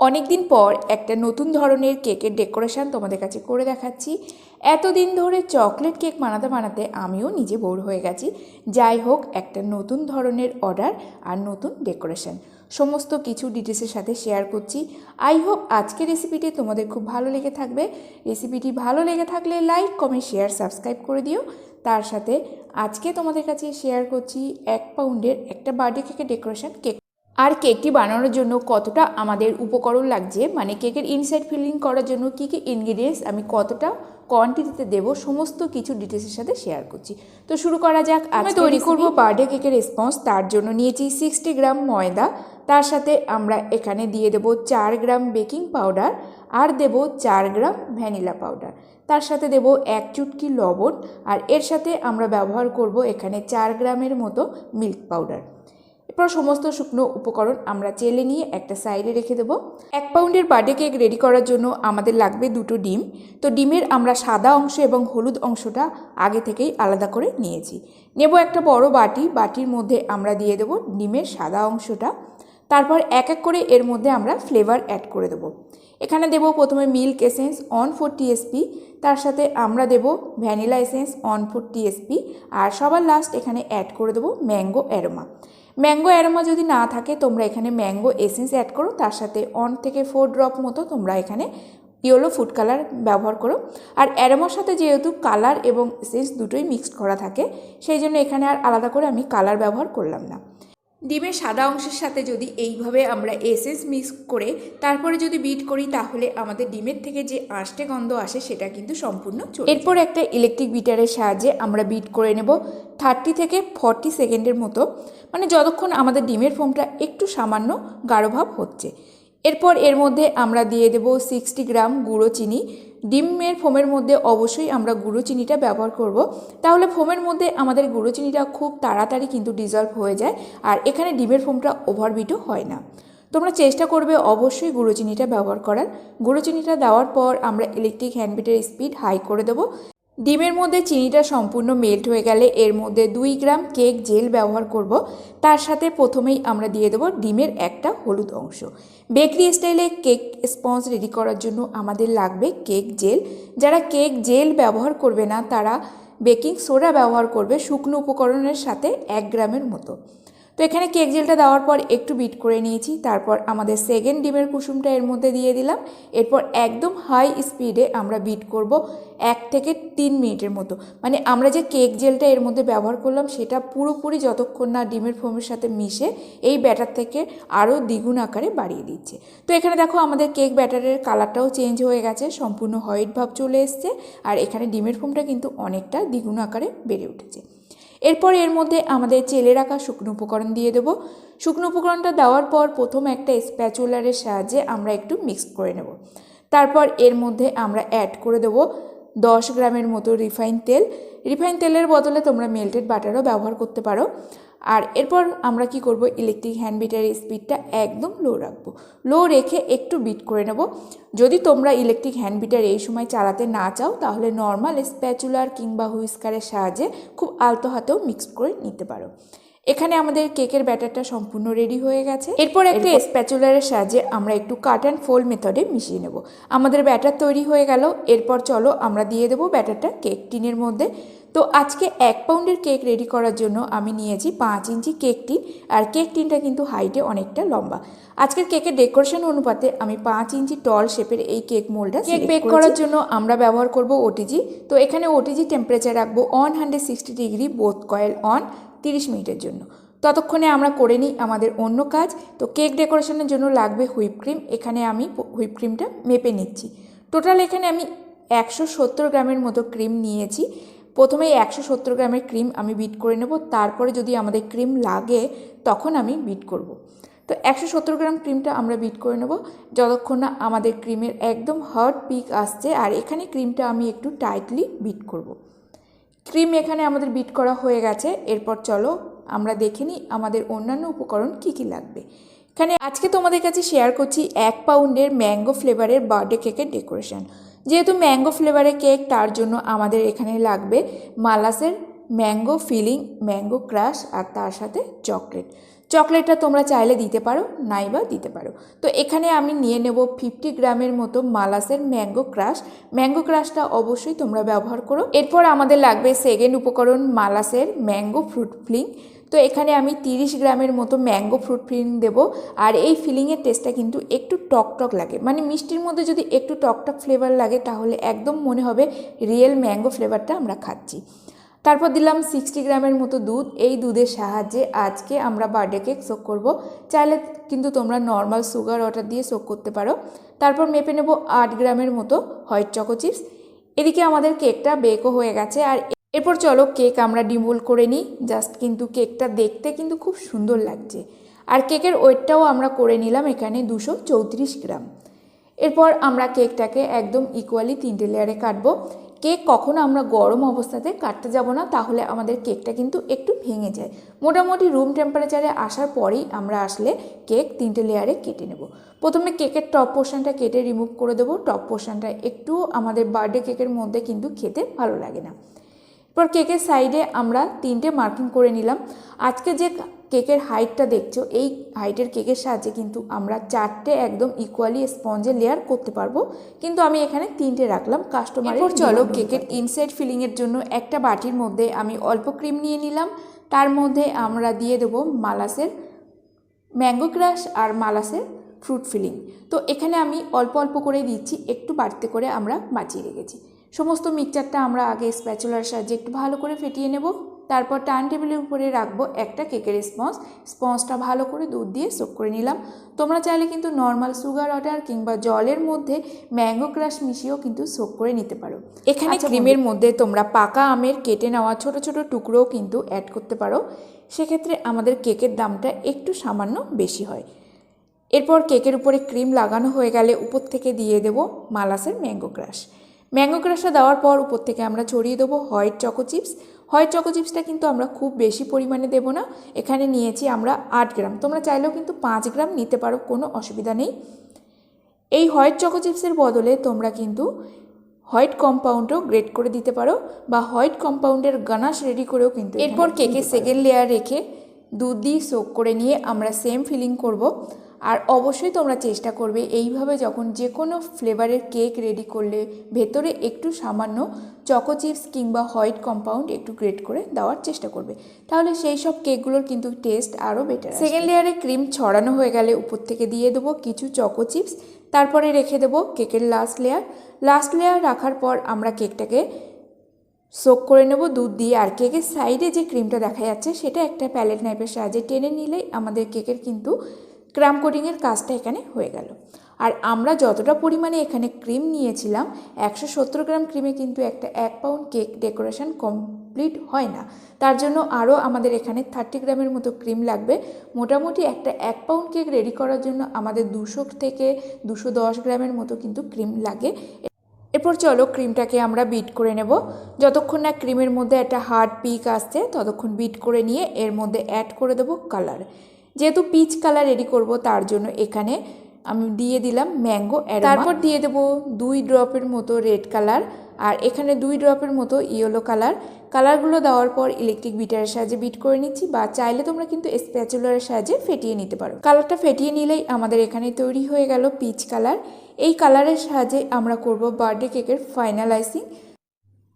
অনেক দিন পর একটা নতুন ধরনের কেকের ডেকোরেশন তোমাদের কাছে করে দেখাচ্ছি। এতদিন ধরে চকলেট কেক বানাতে বানাতে আমিও নিজে বোর হয়ে গেছি। যাই হোক, একটা নতুন ধরনের অর্ডার আর নতুন ডেকোরেশন। সমস্ত কিছু ডিটেলসের সাথে শেয়ার করছি। আই হোপ আজকের রেসিপিটি তোমাদের খুব ভালো লেগে থাকবে। রেসিপিটি ভালো লেগে থাকলে লাইক, কমেন্ট, শেয়ার, সাবস্ক্রাইব করে দিও। তার সাথে আজকে তোমাদের কাছে শেয়ার করছি এক পাউন্ডের একটা বার্থডে কেকের ডেকোরেশন কেক। আর কেকটি বানানোর জন্য কতটা আমাদের উপকরণ লাগছে? মানে কেকের ইনসাইড ফিলিং করার জন্য কী কী ইনগ্রিডিয়েন্টস আমি কতটা কোয়ান্টিটিতে দেব? সমস্ত কিছু ডিটেলসের সাথে শেয়ার করছি। তো শুরু করা যাক। আমি তৈরি করব বার্থডে কেকের রেসপন্স তার জন্য নিয়েছি সিক্সটি গ্রাম ময়দা। তার সাথে আমরা এখানে দিয়ে দেব চার গ্রাম বেকিং পাউডার আর দেব চার গ্রাম ভ্যানিলা পাউডার তার সাথে দেব এক চুটকি লবণ। আর এর সাথে আমরা ব্যবহার করব এখানে চার গ্রামের মতো মিল্ক পাউডার এরপর সমস্ত শুকনো উপকরণ আমরা চেলে নিয়ে একটা সাইডে রেখে দেবো। এক পাউন্ডের বার্থডে কেক রেডি করার জন্য আমাদের লাগবে দুটো ডিম। তো ডিমের আমরা সাদা অংশ এবং হলুদ অংশটা আগে থেকেই আলাদা করে নিয়েছি। নেব একটা বড় বাটি, বাটির মধ্যে আমরা দিয়ে দেবো ডিমের সাদা অংশটা। তারপর এক এক করে এর মধ্যে আমরা ফ্লেভার অ্যাড করে দেবো। এখানে দেব প্রথমে milk essence one fourth TSP, তার সাথে আমরা দেব vanilla essence one fourth TSP, আর সবার লাস্ট এখানে অ্যাড করে দেবো ম্যাঙ্গো অ্যারোমা। ম্যাঙ্গো অ্যারোমা যদি না থাকে, তোমরা এখানে ম্যাঙ্গো এসেন্স অ্যাড করো। তার সাথে অন থেকে ফোর ড্রপ মতো তোমরা এখানে ইয়েলো ফুড কালার ব্যবহার করো। আর অ্যারোমার সাথে যেহেতু কালার এবং এসেন্স দুটোই মিক্সড করা থাকে, সেই জন্য এখানে আর আলাদা করে আমি কালার ব্যবহার করলাম না। ডিমের সাদা অংশের সাথে যদি এইভাবে আমরা এসেন্স মিক্স করে তারপরে যদি বিট করি, তাহলে আমাদের ডিমের থেকে যে আঁশটে গন্ধ আসে, সেটা কিন্তু সম্পূর্ণ এরপর একটা ইলেকট্রিক বিটারের সাহায্যে আমরা বিট করে নেব থার্টি থেকে ফর্টি সেকেন্ডের মতো। মানে যতক্ষণ আমাদের ডিমের ফোমটা একটু সামান্য গাঢ়ভাব হচ্ছে। এরপর এর মধ্যে আমরা দিয়ে দেব সিক্সটি গ্রাম গুঁড়ো চিনি। ডিমের ফোমের মধ্যে অবশ্যই আমরা গুঁড়ো চিনিটা ব্যবহার করব। তাহলে ফোমের মধ্যে আমাদের গুঁড়ো চিনিটা খুব তাড়াতাড়ি কিন্তু ডিজলভ হয়ে যায় আর এখানে ডিমের ফোমটা ওভারবিটও হয় না। তোমরা চেষ্টা করবে অবশ্যই গুঁড়ো চিনিটা ব্যবহার করার। গুঁড়ো চিনিটা দেওয়ার পর আমরা ইলেকট্রিক হ্যান্ডবিটের স্পিড হাই করে দেবো। ডিমের মধ্যে চিনিটা সম্পূর্ণ মেল্ট হয়ে গেলে এর মধ্যে দুই গ্রাম কেক জেল ব্যবহার করব। তার সাথে প্রথমেই আমরা দিয়ে দেবো ডিমের একটা হলুদ অংশ। বেকরি স্টাইলে কেক স্পঞ্জ রেডি করার জন্য আমাদের লাগবে কেক জেল যারা কেক জেল ব্যবহার করবে না, তারা বেকিং সোডা ব্যবহার করবে শুকনো উপকরণের সাথে এক গ্রামের মতো। তো এখানে কেক জেলটা দেওয়ার পর একটু বিট করে নিয়েছি, তারপর আমাদের সেকেন্ড ডিমের কুসুমটা এর মধ্যে দিয়ে দিলাম। এরপর একদম হাই স্পিডে আমরা বিট করব এক থেকে তিন মিনিটের মতো। মানে আমরা যে কেক জেলটা এর মধ্যে ব্যবহার করলাম, সেটা পুরোপুরি যতক্ষণ না ডিমের ফোমের সাথে মিশে, এই ব্যাটার থেকে আরও দ্বিগুণ আকারে বাড়িয়ে দিচ্ছে। তো এখানে দেখো আমাদের কেক ব্যাটারের কালারটাও চেঞ্জ হয়ে গেছে, সম্পূর্ণ হোয়াইট ভাব চলে এসছে, আর এখানে ডিমের ফোমটা কিন্তু অনেকটা দ্বিগুণ আকারে বেড়ে উঠেছে। এরপর এর মধ্যে আমাদের চেলে রাখা শুকনো উপকরণ দিয়ে দেবো। শুকনো উপকরণটা দেওয়ার পর প্রথম একটা স্প্যাচুলারের সাহায্যে আমরা একটু মিক্স করে নেব। তারপর এর মধ্যে আমরা অ্যাড করে দেবো দশ গ্রামের মতো রিফাইন তেল। রিফাইন তেলের বদলে তোমরা মেল্টেড বাটারও ব্যবহার করতে পারো। আর এরপর আমরা কি করব? ইলেকট্রিক হ্যান্ড বিটারের স্পিডটা একদম লো রাখব। লো রেখে একটু বিট করে নেব। যদি তোমরা ইলেকট্রিক হ্যান্ড বিটার এই সময় চালাতে না চাও তাহলে নর্মাল স্প্যাচুলার কিংবা হুইস্কারের সাহায্যে খুব আলতো হাতেও মিক্স করে নিতে পারো। এখানে আমাদের কেকের ব্যাটারটা সম্পূর্ণ রেডি হয়ে গেছে। এরপর একটা স্প্যাচুলারের সাহায্যে আমরা একটু কাট অ্যান্ড ফোল্ড মেথডে মিশিয়ে নেব। আমাদের ব্যাটার তৈরি হয়ে গেল। এরপর চলো আমরা দিয়ে দেবো ব্যাটারটা কেক টিনের মধ্যে। তো আজকে এক পাউন্ডের কেক রেডি করার জন্য আমি নিয়েছি পাঁচ ইঞ্চি কেক টিন আর কেক টিনটা কিন্তু হাইটে অনেকটা লম্বা। আজকের কেকের ডেকোরেশন অনুপাতে আমি পাঁচ ইঞ্চি টল শেপের এই কেক মোল্ডটা কেক বেক করার জন্য আমরা ব্যবহার করব ওটিজি তো এখানে ওটিজি টেম্পারেচার রাখব one hundred sixty degree both coil on তিরিশ মিনিটের জন্য। ততক্ষণে আমরা করে নিই আমাদের অন্য কাজ। তো কেক ডেকোরেশনের জন্য লাগবে হুইপ ক্রিম এখানে আমি হুইপ ক্রিমটা মেপে নিচ্ছি। টোটাল এখানে আমি একশো সত্তর গ্রামের মতো ক্রিম নিয়েছি। প্রথমে একশো সত্তর গ্রামের ক্রিম আমি বিট করে নেব, তারপরে যদি আমাদের ক্রিম লাগে, তখন আমি বিট করব। তো একশো সত্তর গ্রাম ক্রিমটা আমরা বিট করে নেব, যতক্ষণ না আমাদের ক্রিমের একদম হট পিক আসছে, আর এখানে ক্রিমটা আমি একটু টাইটলি বিট করব। ক্রিম এখানে আমাদের বিট করা হয়ে গেছে, এরপর চলো আমরা দেখে নিই আমাদের অন্যান্য উপকরণ কি কি লাগবে এখানে আজকে তোমাদের কাছে শেয়ার করছি এক পাউন্ডের ম্যাঙ্গো ফ্লেভারের বার্থডে কেকের ডেকোরেশন যেহেতু ম্যাঙ্গো ফ্লেভারের কেক, তার জন্য আমাদের এখানে লাগবে মালাসের ম্যাঙ্গো ফিলিং, ম্যাঙ্গো ক্রাশ আর তার সাথে চকলেট। চকলেটটা তোমরা চাইলে দিতে পারো, নাইবা দিতে পারো। তো এখানে আমি নিয়ে নেব ফিফটি গ্রামের মতো মালাসের ম্যাঙ্গো ক্রাশ। ম্যাঙ্গো ক্রাশটা অবশ্যই তোমরা ব্যবহার করো। এরপর আমাদের লাগবে সেকেন্ড উপকরণ মালাসের ম্যাঙ্গো ফ্রুট ফিলিং। তো এখানে আমি তিরিশ গ্রামের মতো ম্যাঙ্গো ফ্রুট ফিলিং দেবো। আর এই ফিলিংয়ের টেস্টটা কিন্তু একটু টক টক লাগে। মানে মিষ্টির মধ্যে যদি একটু টক টক ফ্লেভার লাগে, তাহলে একদম মনে হবে রিয়েল ম্যাঙ্গো ফ্লেভারটা আমরা খাচ্ছি। তারপর দিলাম সিক্সটি গ্রামের মতো দুধ। এই দুধের সাহায্যে আজকে আমরা বার্থডে কেক শোক করব। চাইলে কিন্তু তোমরা নর্মাল সুগার ওয়াটার দিয়ে শোক করতে পারো। তারপর মেপে নেব আট গ্রামের মতো হোয়াইট চকো চিপস এদিকে আমাদের কেকটা বেকও হয়ে গেছে। আর এরপর চলো কেক আমরা ডিমোল করে নিই। জাস্ট কিন্তু কেকটা দেখতে কিন্তু খুব সুন্দর লাগছে। আর কেকের ওয়েটটাও আমরা করে নিলাম এখানে দুশো চৌত্রিশ গ্রাম। এরপর আমরা কেকটাকে একদম ইকুয়ালি তিনটে লেয়ারে কাটবো। কেক কখনো আমরা গরম অবস্থাতে কাটতে যাব না, তাহলে আমাদের কেকটা কিন্তু একটু ভেঙে যায়। মোটামুটি রুম টেম্পারেচারে আসার পরেই আমরা আসলে কেক তিনটে লেয়ারে কেটে নেব। প্রথমে কেকের টপ পোর্শনটা কেটে রিমুভ করে দেবো। টপ পোর্শনটা একটু আমাদের বার্থডে কেকের মধ্যে কিন্তু খেতে ভালো লাগে না। এরপর কেকের সাইডে আমরা তিনটে মার্কিং করে নিলাম। আজকে যে কেকের হাইটটা দেখছ এই হাইটের কেকের সাহায্যে কিন্তু আমরা চারটে একদম ইকুয়ালি স্পঞ্জের লেয়ার করতে পারব। কিন্তু আমি এখানে তিনটে রাখলাম। কাস্টমার এরপর চলো কেকের ইনসাইড ফিলিংয়ের জন্য একটা বাটির মধ্যে আমি অল্প ক্রিম নিয়ে নিলাম। তার মধ্যে আমরা দিয়ে দেবো মালাসের ম্যাঙ্গো ক্রাশ আর মালাসের ফ্রুট ফিলিং তো এখানে আমি অল্প অল্প করে দিচ্ছি একটু বাড়তে করে আমরা বাঁচিয়ে রেখেছি। সমস্ত মিক্সচারটা আমরা আগে স্প্যাচুলার সাহায্যে একটু ভালো করে ফেটিয়ে নেব। তারপর টার্ন টেবিলের উপরে রাখব একটা কেকের স্পঞ্জ। স্পঞ্জটা ভালো করে দুধ দিয়ে সোক করে নিলাম। তোমরা চাইলে কিন্তু নর্মাল সুগার ওয়াটার কিংবা জলের মধ্যে ম্যাঙ্গো ক্রাশ মিশিয়েও কিন্তু সোক করে নিতে পারো। এখানে ক্রিমের মধ্যে তোমরা পাকা আমের কেটে নেওয়া ছোট ছোট টুকরোও কিন্তু অ্যাড করতে পারো। সেক্ষেত্রে আমাদের কেকের দামটা একটু সামান্য বেশি হয়। এরপর কেকের উপরে ক্রিম লাগানো হয়ে গেলে উপর থেকে দিয়ে দেব মালাসের ম্যাঙ্গো ক্রাশ। ম্যাঙ্গো ক্রাশটা দেওয়ার পর উপর থেকে আমরা ছড়িয়ে দেবো white choco chips white choco চিপসটা কিন্তু আমরা খুব বেশি পরিমাণে দেব না। এখানে নিয়েছি আমরা আট গ্রাম। তোমরা চাইলেও কিন্তু পাঁচ গ্রাম নিতে পারো কোনো অসুবিধা নেই। এই হোয়াইট চকো চিপসের বদলে তোমরা কিন্তু হোয়াইট কম্পাউন্ডও গ্রেড করে দিতে পারো বা হোয়াইট কম্পাউন্ডের গানাশ রেডি করেও কিন্তু এরপর কেকের সেকেন্ড লেয়ার রেখে দুধ দিয়ে সোক করে নিয়ে আমরা সেম ফিলিং করব। আর অবশ্যই তোমরা চেষ্টা করবে এইভাবে যখন যে কোনো ফ্লেভারের কেক রেডি করলে ভেতরে একটু সামান্য চকো চিপস কিংবা হোয়াইট কম্পাউন্ড একটু গ্রেট করে দেওয়ার চেষ্টা করবে। তাহলে সেই সব কেকগুলোর কিন্তু টেস্ট আরও বেটার সেকেন্ড লেয়ারে ক্রিম ছড়ানো হয়ে গেলে উপর থেকে দিয়ে দেবো কিছু চকো চিপস, তারপরে রেখে দেবো কেকের লাস্ট লেয়ার। লাস্ট লেয়ার রাখার পর আমরা কেকটাকে সোক করে নেব, দুধ দিয়ে। আর কেকের সাইডে যে ক্রিমটা দেখা যাচ্ছে সেটা একটা প্যালেট নাইপের সাহায্যে টেনে নিলেই আমাদের কেকের কিন্তু ক্রাম কোটিংয়ের কাজটা এখানে হয়ে গেল। আর আমরা যতটা পরিমাণে এখানে ক্রিম নিয়েছিলাম, একশো সত্তর গ্রাম ক্রিমে কিন্তু একটা এক পাউন্ড কেক ডেকোরেশন কমপ্লিট হয় না। তার জন্য আরও আমাদের এখানে থার্টি গ্রামের মতো ক্রিম লাগবে। মোটামুটি একটা এক পাউন্ড কেক রেডি করার জন্য আমাদের দুশো থেকে দুশো দশ গ্রামের মতো কিন্তু ক্রিম লাগে। এরপর চলো ক্রিমটাকে আমরা বিট করে নেব। যতক্ষণ না ক্রিমের মধ্যে একটা হার্ড পিক আসছে, ততক্ষণ বিট করে নিয়ে এর মধ্যে অ্যাড করে দেবো কালার যেহেতু পিচ কালার রেডি করব, তার জন্য এখানে আমি দিয়ে দিলাম ম্যাঙ্গো তারপর দিয়ে দেবো দুই ড্রপের মতো রেড কালার আর এখানে দুই ড্রপের মতো ইয়েলো কালার কালারগুলো দেওয়ার পর ইলেকট্রিক বিটারের সাহায্যে বিট করে নিচ্ছি, বা চাইলে তোমরা কিন্তু স্প্যাচুলারের সাহায্যে ফেটিয়ে নিতে পারো। কালারটা ফেটিয়ে নিলেই আমাদের এখানে তৈরি হয়ে গেল পিচ কালার এই কালারের সাহায্যে আমরা করব বার্থডে কেকের ফাইনালাইজিং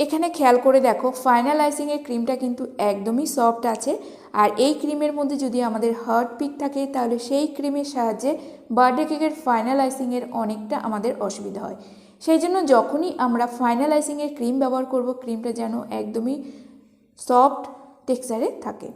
এখানে খেয়াল করে দেখো ফাইনাল আইসিংয়ের ক্রিমটা কিন্তু একদমই সফট আছে। আর এই ক্রিমের মধ্যে যদি আমাদের হার্ট পিক থাকে, তাহলে সেই ক্রিমের সাহায্যে বার্থডে কেকের ফাইনাল আইসিংয়ের অনেকটা আমাদের অসুবিধা হয়। সেই জন্য যখনই আমরা ফাইনাল আইসিংয়ের ক্রিম ব্যবহার করব, ক্রিমটা যেন একদমই সফট টেক্সচারে থাকে।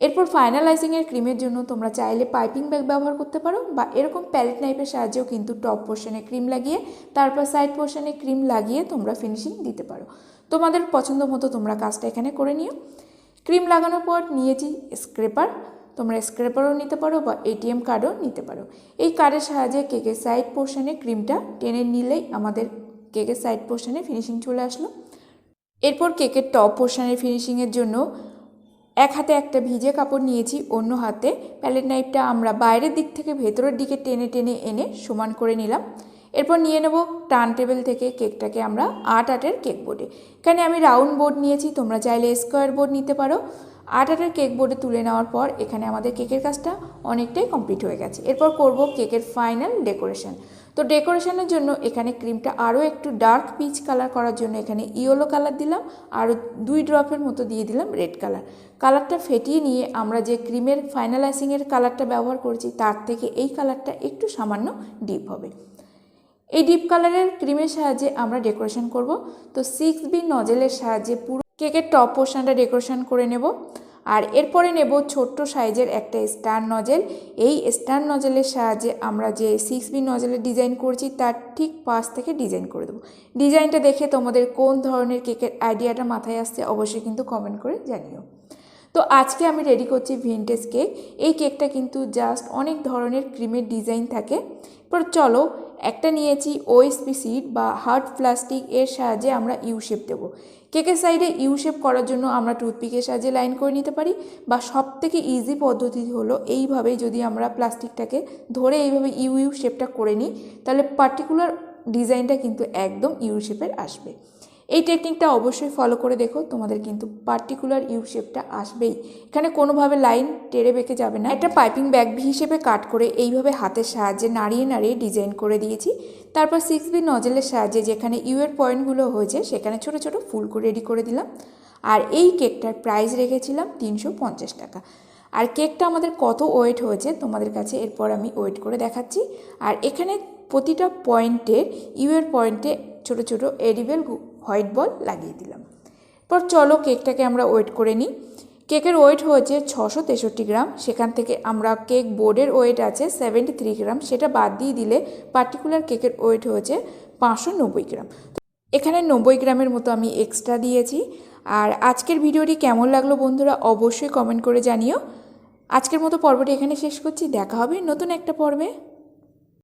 এরপর ফাইনালাইজিংয়ের ক্রিমের জন্য তোমরা চাইলে পাইপিং ব্যাগ ব্যবহার করতে পারো বা এরকম প্যালেট নাইফের সাহায্যেও কিন্তু টপ পোর্শনে ক্রিম লাগিয়ে, তারপর সাইড পোর্শনে ক্রিম লাগিয়ে তোমরা ফিনিশিং দিতে পারো। তোমাদের পছন্দ মতো তোমরা কাজটা এখানে করে নিও। ক্রিম লাগানোর পর নিয়েছি স্ক্রেপার। তোমরা স্ক্রেপারও নিতে পারো বা এটিএম কার্ডও নিতে পারো। এই কার্ডের সাহায্যে কেকের সাইড পোর্শনে ক্রিমটা টেনে নিলেই আমাদের কেকের সাইড পোর্শনে ফিনিশিং চলে আসলো। এরপর কেকের টপ পোর্শনের ফিনিশিংয়ের জন্য এক হাতে একটা ভিজে কাপড় নিয়েছি, অন্য হাতে। প্যালেট নাইফটা আমরা বাইরের দিক থেকে ভেতরের দিকে টেনে টেনে এনে সমান করে নিলাম। এরপর নিয়ে নেব টার্ন টেবিল থেকে কেকটাকে আমরা আট আটের কেক বোর্ডে। এখানে আমি রাউন্ড বোর্ড নিয়েছি, তোমরা চাইলে স্কোয়ার বোর্ড নিতে পারো। আট আটের কেক বোর্ডে তুলে নেওয়ার পর এখানে আমাদের কেকের কাজটা অনেকটাই কমপ্লিট হয়ে গেছে। এরপর করব কেকের ফাইনাল ডেকোরেশন। তো ডেকোরেশনের জন্য এখানে ক্রিমটা আরও একটু ডার্ক পিচ কালার করার জন্য এখানে ইয়েলো কালার দিলাম, আরও দুই ড্রপের মতো দিয়ে দিলাম রেড কালার। কালারটা ফেটিয়ে নিয়ে আমরা যে ক্রিমের ফাইনালাইসিংয়ের কালারটা ব্যবহার করেছি, তার থেকে এই কালারটা একটু সামান্য ডিপ হবে। এই ডিপ কালারের ক্রিমের সাহায্যে আমরা ডেকোরেশন করব। তো সিক্স বি নজেলের সাহায্যে পুরো কেকের টপ পোর্শনটা ডেকোরেশন করে নেব। আর এরপরে নেব ছোট্ট সাইজের একটা স্টার নজেল। এই স্টার নজেলের সাহায্যে আমরা যে সিক্স বি নজেলের ডিজাইন করছি, তার ঠিক পাশ থেকে ডিজাইন করে দেবো। ডিজাইনটা দেখে তোমাদের কোন ধরনের কেকের আইডিয়াটা মাথায় আসছে অবশ্যই কিন্তু কমেন্ট করে জানিও। তো আজকে আমি রেডি করছি ভিনটেজ কেক। এই কেকটা কিন্তু জাস্ট অনেক ধরনের ক্রিমের ডিজাইন থাকে। এরপর চলো একটা নিয়েছি ওএসপি সিড বা হার্ড প্লাস্টিক এর সাহায্যে আমরা ইউ শেপ দেবো কেকের সাইডে ইউ শেপ করার জন্য আমরা টুথপিকের সাহায্যে লাইন করে নিতে পারি? বা সব থেকে ইজি পদ্ধতি হলো এইভাবে যদি আমরা প্লাস্টিকটাকে ধরে এইভাবে ইউ ইউ শেপটা করে নিই, তাহলে পার্টিকুলার ডিজাইনটা কিন্তু একদম ইউ শেপের আসবে। এই টেকনিকটা অবশ্যই ফলো করে দেখো, তোমাদের কিন্তু পার্টিকুলার ইউ শেপটা আসবেই। এখানে কোনোভাবে লাইন টেরে বেঁকে যাবে না। একটা পাইপিং ব্যাগ ভি হিসেবে কাট করে এইভাবে হাতের সাহায্যে নাড়িয়ে নাড়িয়ে ডিজাইন করে দিয়েছি। তারপর সিক্স বি নজেলের সাহায্যে যেখানে ইউ এর পয়েন্টগুলো হয়েছে, সেখানে ছোট ছোট ফুল করে রেডি করে দিলাম। আর এই কেকটার প্রাইস রেখেছিলাম তিনশো পঞ্চাশ টাকা। আর কেকটা আমাদের কত ওয়েট হয়েছে, তোমাদের কাছে এরপর আমি ওয়েট করে দেখাচ্ছি। আর এখানে প্রতিটা পয়েন্টের ইউ এর পয়েন্টে ছোট ছোট এডিবেল হোয়াইট বল লাগিয়ে দিলাম। এরপর চলো কেকটাকে আমরা ওয়েট করে নিই। কেকের ওয়েট হয়েছে ছশো তেষট্টি গ্রাম। সেখান থেকে আমরা কেক বোর্ডের ওয়েট আছে সেভেন্টি থ্রি গ্রাম। সেটা বাদ দিয়ে দিলে পার্টিকুলার কেকের ওয়েট হয়েছে পাঁচশো নব্বই গ্রাম। এখানে নব্বই গ্রামের মতো আমি এক্সট্রা দিয়েছি। আর আজকের ভিডিওটি কেমন লাগল বন্ধুরা অবশ্যই কমেন্ট করে জানিও। আজকের মতো পর্বটি এখানে শেষ করছি। দেখা হবে নতুন একটা পর্বে।